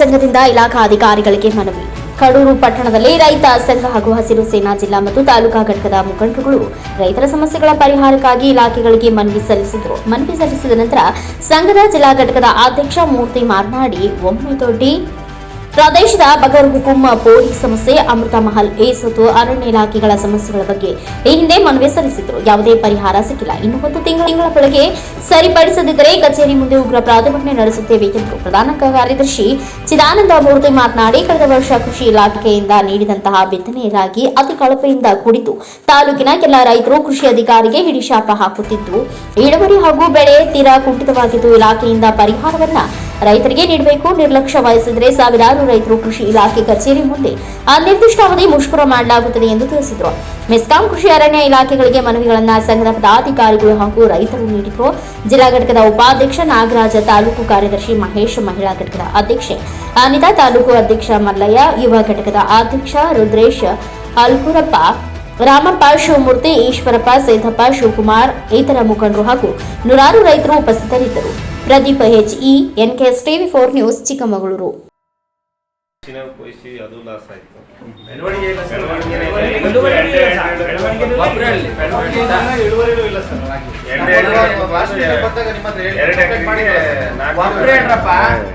ಸಂಘದಿಂದ ಇಲಾಖಾ ಅಧಿಕಾರಿಗಳಿಗೆ ಮನವಿ. ಕಡೂರು ಪಟ್ಟಣದಲ್ಲಿ ರೈತ ಸಂಘ ಹಾಗೂ ಹಸಿರು ಸೇನಾ ಜಿಲ್ಲಾ ಮತ್ತು ತಾಲೂಕಾ ಘಟಕದ ಮುಖಂಡರುಗಳು ರೈತರ ಸಮಸ್ಯೆಗಳ ಪರಿಹಾರಕ್ಕಾಗಿ ಇಲಾಖೆಗಳಿಗೆ ಮನವಿ ಸಲ್ಲಿಸಿದರು. ಮನವಿ ಸಲ್ಲಿಸಿದ ನಂತರ ಸಂಘದ ಜಿಲ್ಲಾ ಘಟಕದ ಅಧ್ಯಕ್ಷ ಮೂರ್ತಿ ಮಾತನಾಡಿ, ಒಮ್ಮೆ ದೊಡ್ಡಿ ಪ್ರದೇಶದ ಬಗರ್ ಹುಕುಂ ಪೊಲೀಸ್ ಸಮಸ್ಯೆ, ಅಮೃತ ಮಹಲ್ ಏಸತು ಅರಣ್ಯ ಇಲಾಖೆಗಳ ಸಮಸ್ಯೆಗಳ ಬಗ್ಗೆ ಈ ಹಿಂದೆ ಮನವಿ ಸಲ್ಲಿಸಿದ್ರು. ಯಾವುದೇ ಪರಿಹಾರ ಸಿಕ್ಕಿಲ್ಲ. ಇನ್ನು ಒಂದು ತಿಂಗಳ ಒಳಗೆ ಸರಿಪಡಿಸದಿದ್ದರೆ ಕಚೇರಿ ಮುಂದೆ ಉಗ್ರ ಪ್ರತಿಭಟನೆ ನಡೆಸುತ್ತೇವೆ ಎಂದು ಪ್ರಧಾನ ಕಾರ್ಯದರ್ಶಿ ಚಿದಾನಂದ ಮೂರ್ತಿ ಮಾತನಾಡಿ, ಕಳೆದ ವರ್ಷ ಕೃಷಿ ಇಲಾಖೆಯಿಂದ ನೀಡಿದಂತಹ ಬಿತ್ತನೆ ರಾಗಿ ಅತಿ ಕಳಪೆಯಿಂದ ಕುಡಿತು ತಾಲೂಕಿನ ಕೆಲ ರೈತರು ಕೃಷಿ ಅಧಿಕಾರಿಗೆ ಹಿಡಿಶಾಪ ಹಾಕುತ್ತಿದ್ದು, ಇಳುವರಿ ಹಾಗೂ ಬೆಳೆ ತೀರಾ ಕುಂಠಿತವಾಗಿದ್ದು, ಇಲಾಖೆಯಿಂದ ಪರಿಹಾರವನ್ನ ರೈತರಿಗೆ ನೀಡಬೇಕು, ನಿರ್ಲಕ್ಷ್ಯ ವಹಿಸಿದರೆ ಸಾವಿರಾರು ರೈತರು ಕೃಷಿ ಇಲಾಖೆ ಕಚೇರಿ ಮುಂದೆ ಅನಿರ್ದಿಷ್ಟಾವಧಿ ಮುಷ್ಕರ ಮಾಡಲಾಗುತ್ತದೆ ಎಂದು ತಿಳಿಸಿದರು. ಮೆಸ್ಕಾಂ ಕೃಷಿ ಅರಣ್ಯ ಇಲಾಖೆಗಳಿಗೆ ಮನವಿಗಳನ್ನು ಸಂಘದ ಪದಾಧಿಕಾರಿಗಳು ಹಾಗೂ ರೈತರು ನೀಡಿದರು. ಜಿಲ್ಲಾ ಘಟಕದ ಉಪಾಧ್ಯಕ್ಷ ನಾಗರಾಜ, ತಾಲೂಕು ಕಾರ್ಯದರ್ಶಿ ಮಹೇಶ್, ಮಹಿಳಾ ಘಟಕದ ಅಧ್ಯಕ್ಷೆ ಅನಿತಾ, ತಾಲೂಕು ಅಧ್ಯಕ್ಷ ಮಲ್ಲಯ್ಯ, ಯುವ ಘಟಕದ ಅಧ್ಯಕ್ಷ ರುದ್ರೇಶ್ ಅಲ್ಕುರಪ್ಪ ರಾಮಪ್ಪ, ಶಿವಮೂರ್ತಿ, ಈಶ್ವರಪ್ಪ ಸೇತಪ್ಪ ಶಿವಕುಮಾರ್, ಇತರ ಮುಖಂಡರು ಹಾಗೂ ನೂರಾರು ರೈತರು ಉಪಸ್ಥಿತರಿದ್ದರು. Pradeep H E N NKS TV four news Chikkamagaluru. ಇಳುವರಿನೂ ಇಲ್ಲ ಸರ್.